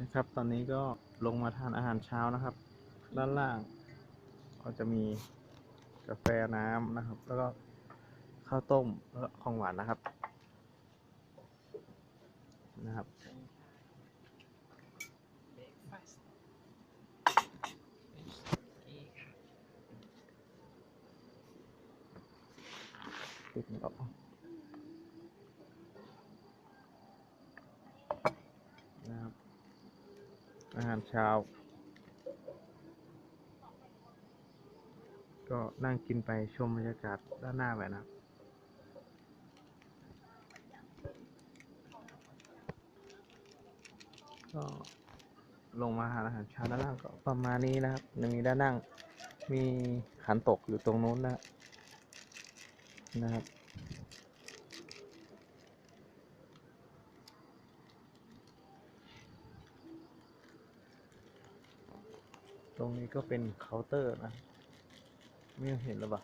นะครับ ตอนนี้ก็ลงมาทานอาหารเช้านะครับ ด้านล่าง ก็จะมีกาแฟน้ำนะครับ แล้วก็ข้าวต้มแล้วของหวานนะครับ นะครับติดไม่ออกนะครับ อาหารเช้า ก็นั่งกินไปชมบรรยากาศด้านหน้าไปนะครับก็ลงมาหาอาหารเช้าด้านล่างก็ประมาณนี้นะครับมีด้านล่งมีขันตกอยู่ตรงนู้นนะนะครับ ตรงนี้ก็เป็นเคาน์เตอร์นะ ไม่เห็นหรือเปล่า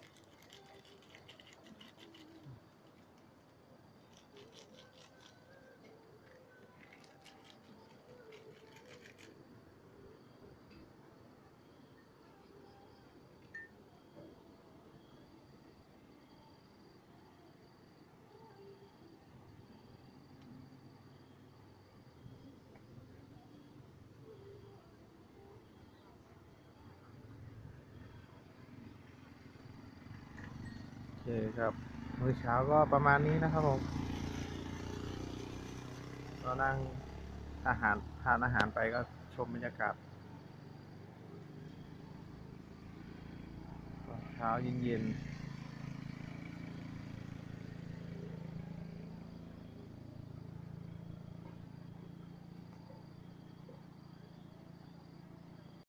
คครับมื้อเช้าก็ประมาณนี้นะครับผมก็นั่งอาหารทานอาหารไปก็ชมบรรยากาศเช้าเย็นๆ